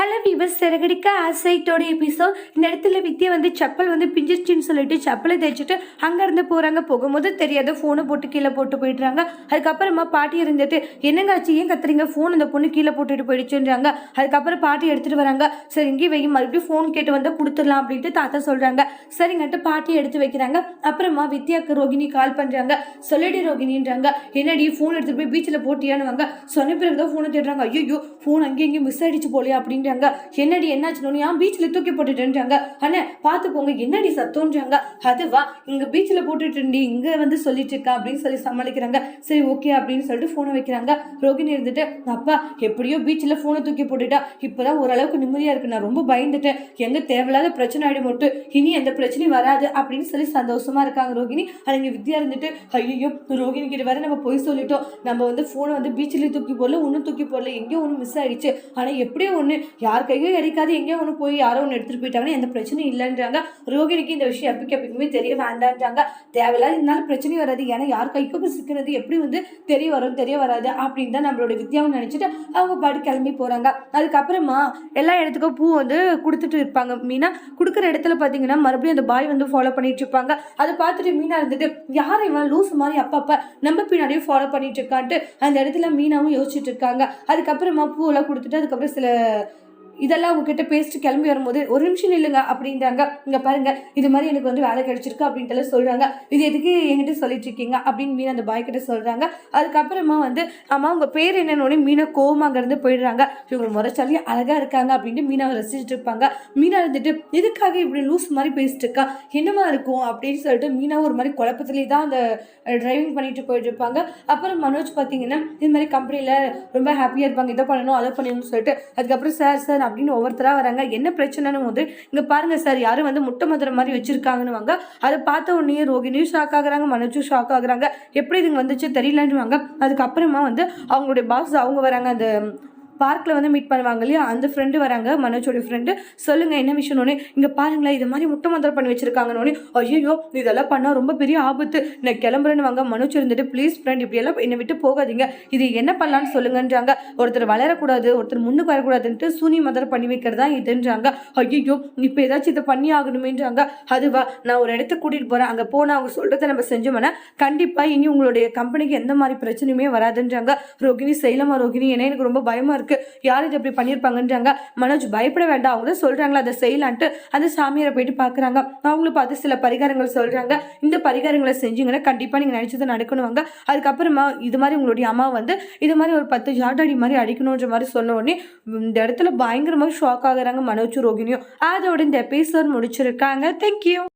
Hello viewer Siragadikka ஆசைட்டோட episode இந்த இடத்துல வித்யா வந்து செப்பல் வந்து பிஞ்சிருச்சுன்னு சொல்லிட்டு செப்பலை தைச்சிட்டு அங்கேருந்து போகிறாங்க போகும்போது தெரியாத ஃபோனை போட்டு கீழே போட்டு போயிடுறாங்க. அதுக்கப்புறமா பாட்டி இருந்துட்டு என்னங்க ஆச்சு? ஏன் கத்துறீங்க? ஃபோன் அந்த பொண்ணு கீழே போட்டுட்டு போயிடுச்சுன்றாங்க. அதுக்கப்புறம் பாட்டி எடுத்துகிட்டு வராங்க. சரி இங்கே வை மறுபடியும் ஃபோன் கேட்டு வந்தால் கொடுத்துடலாம் அப்படின்ட்டு தாத்தா சொல்கிறாங்க சரிங்கன்ட்டு பாட்டி எடுத்து வைக்கிறாங்க. அப்புறமா வித்யாக்கு ரோகிணி கால் பண்ணுறாங்க சொல்லிடு ரோகிணின்றாங்க. என்னடி ஃபோன் எடுத்துகிட்டு போய் பீச்சில் போட்டியானுவாங்க சொன்ன பிறகு தான் ஃபோனை தேடுறாங்க. ஐயோ ஃபோன் அங்கேயும் இங்கேயும் மிஸ் ஆகிடுச்சு போலையா அப்படின்ற அப்படின்றாங்க என்னடி என்னாச்சுன்னு ஏன் பீச்சில் தூக்கி போட்டுட்டுன்றாங்க அண்ணே பார்த்து போங்க என்னடி சத்தம்ன்றாங்க அதுவா இங்கே பீச்சில் போட்டுட்டு இங்கே வந்து சொல்லிட்டு இருக்கா அப்படின்னு சொல்லி சமாளிக்கிறாங்க. சரி ஓகே அப்படின்னு சொல்லிட்டு ஃபோனை வைக்கிறாங்க. ரோகிணி இருந்துட்டு அப்பா எப்படியோ பீச்சில் ஃபோனை தூக்கி போட்டுட்டா. இப்போதான் ஓரளவுக்கு நிம்மதியாக இருக்கு. நான் ரொம்ப பயந்துட்டேன். எங்கே தேவையில்லாத பிரச்சனை ஆகிடும் மட்டும் இனி எந்த பிரச்சனையும் வராது. அப்படின்னு சொல்லி சந்தோஷமாக இருக்காங்க ரோகிணி. அதுங்க வித்யா இருந்துட்டு ஐயோ ரோகிணி கிட்ட வேற நம்ம போய் சொல்லிட்டோம். நம்ம வந்து ஃபோனை வந்து பீச்சில் தூக்கி போடல ஒன்றும் தூக்கி போடல. எங்கேயோ ஒன்று மிஸ் ஆகிடுச்சு ஆனால் எப்படியோ ஒன்று யார் கையோ கிடைக்காது எங்கேயோ ஒன்று போய் யாரோ ஒன்று எடுத்துகிட்டு போயிட்டாங்கன்னா எந்த பிரச்சனையும் இல்லைன்றாங்க. ரோகிணிக்கு இந்த விஷயம் எப்பக்கு எப்பயுமே தெரிய வேண்டான்றாங்க. தேவையில்லாத இருந்தாலும் பிரச்சனையும் வராது. ஏன்னா யார் கைக்கும் சிக்கிறது எப்படி வந்து தெரிய வரும் தெரிய வராது அப்படின்னு தான் நம்மளோட வித்யாவை நினச்சிட்டு அவங்க பாட்டு கிளம்பி போகிறாங்க அதுக்கப்புறமா எல்லா இடத்துக்கும் பூ வந்து கொடுத்துட்டு இருப்பாங்க. மீனா கொடுக்குற இடத்துல பார்த்தீங்கன்னா மறுபடியும் அந்த பாய் வந்து ஃபாலோ பண்ணிட்டு இருப்பாங்க. அதை பார்த்துட்டு மீனா இருந்துட்டு யார் இவன்? லூஸ் மாதிரி அப்பப்போ நம்ம பின்னாடியே ஃபாலோ பண்ணிட்டு இருக்கான்ட்டு. அந்த இடத்துல மீனாவும் யோசிச்சுட்டு இருக்காங்க. அதுக்கப்புறமா பூவெல்லாம் கொடுத்துட்டு அதுக்கப்புறம் சில இதெல்லாம் உங்ககிட்ட பேசிட்டு கிளம்பி வரும்போது ஒரு நிமிஷம் நில்லுங்க அப்படின்றாங்க. இங்க பாருங்க இது மாதிரி எனக்கு வந்து வேலை கிடைச்சிருக்கு அப்படின்ட்டு சொல்றாங்க. இது எதுக்கு என்கிட்ட சொல்லிட்டு இருக்கீங்க? அப்படின்னு மீன் அந்த பாய் கிட்ட சொல்றாங்க. அதுக்கப்புறமா வந்து அம்மா உங்க பேர் என்னன்னு மீனை கோவமாக இருந்து போயிடுறாங்க. இவங்க முறைச்சாலே அழகா இருக்காங்க அப்படின்ட்டு மீனாவை ரசிச்சுட்டு இருப்பாங்க. மீனா இருந்துட்டு எதுக்காக இப்படி லூஸ் மாதிரி பேசிட்டு இருக்கா? என்னமா இருக்கும்? அப்படின்னு சொல்லிட்டு மீனா ஒரு மாதிரி குழப்பத்திலே தான் அந்த டிரைவிங் பண்ணிட்டு போயிட்டு இருப்பாங்க. அப்புறம் மனோஜ் பார்த்தீங்கன்னா இது மாதிரி கம்பெனியில் ரொம்ப ஹாப்பியாக இருப்பாங்க. இதை பண்ணணும் அதை பண்ணணும்னு சொல்லிட்டு அதுக்கப்புறம் சார் சார் அப்படின்னு ஒவ்வொருத்தராக வராங்க. என்ன பிரச்சனைன்னு போது இங்கே பாருங்கள் சார் யாரும் வந்து முட்டை மதுரை மாதிரி வச்சுருக்காங்கன்னு வாங்க அதை பார்த்த உடனே ரோகிணியும் ஷாக் ஆகுறாங்க மனோஜும் ஷாக் ஆகுறாங்க. எப்படி இதுங்க வந்துச்சு தெரியலன்னு வாங்க அதுக்கப்புறமா வந்து அவங்களுடைய பாஸ் அவங்க வராங்க. அந்த பார்க்கில் வந்து மீட் பண்ணுவாங்க இல்லையா? அந்த ஃப்ரெண்டு வராங்க மனோஜோடைய ஃப்ரெண்டு சொல்லுங்கள் என்ன விஷயம்னு. இங்கே பாருங்களேன் இது மாதிரி முட்டை மந்திரம் பண்ணி வச்சிருக்காங்கன்னு. ஐயோ இதெல்லாம் பண்ணால் ரொம்ப பெரிய ஆபத்து. நான் கிளம்புறேன்னு வாங்க மனோஜ் இருந்துட்டு ப்ளீஸ் ஃப்ரெண்ட் இப்படியெல்லாம் என்னை விட்டு போகாதீங்க. இது என்ன பண்ணலான்னு சொல்லுங்கன்றாங்க. ஒருத்தர் வளரக்கூடாது ஒருத்தர் முன்னுக்கு வரக்கூடாதுன்ட்டு சூனி மதர் பண்ணி வைக்கிறதா இதுன்றாங்க. ஐயோ இப்போ ஏதாச்சும் இதை பண்ணி ஆகணுமேன்றாங்க. அதுவா நான் ஒரு இடத்துக்கு கூட்டிகிட்டு போகிறேன் அங்கே போனால் அவங்க சொல்கிறத நம்ம செஞ்சோம்னா கண்டிப்பாக இனி உங்களுடைய கம்பெனிக்கு எந்த மாதிரி பிரச்சனையுமே வராதுன்றாங்க. ரோகிணி செய்யலாமா ரோகிணி ஏன்னா எனக்கு ரொம்ப பயமாக இருக்குது யார் இது இப்படி பண்ணியிருப்பாங்கன்றாங்க? மனோஜ் பயப்பட வேண்டாம். அவங்க தான் சொல்கிறாங்களா அதை செய்யலான்ட்டு அந்த சாமியாரை போயிட்டு பார்க்குறாங்க அவங்களும் பார்த்து சில பரிகாரங்கள் சொல்கிறாங்க இந்த பரிகாரங்களை செஞ்சீங்கன்னா கண்டிப்பாக நீங்கள் நினச்சது நடக்கணுவாங்க. அதுக்கப்புறமா இது மாதிரி உங்களுடைய அம்மா வந்து இது மாதிரி ஒரு பத்து ஜாட் அடி மாதிரி அடிக்கணுன்ற மாதிரி சொன்ன உடனே இந்த இடத்துல பயங்கரமாக ஷாக் ஆகுறாங்க மனோஜ் ரோகிணியும். அதோட இந்த எபிசோட் முடிச்சிருக்காங்க. தேங்க்யூ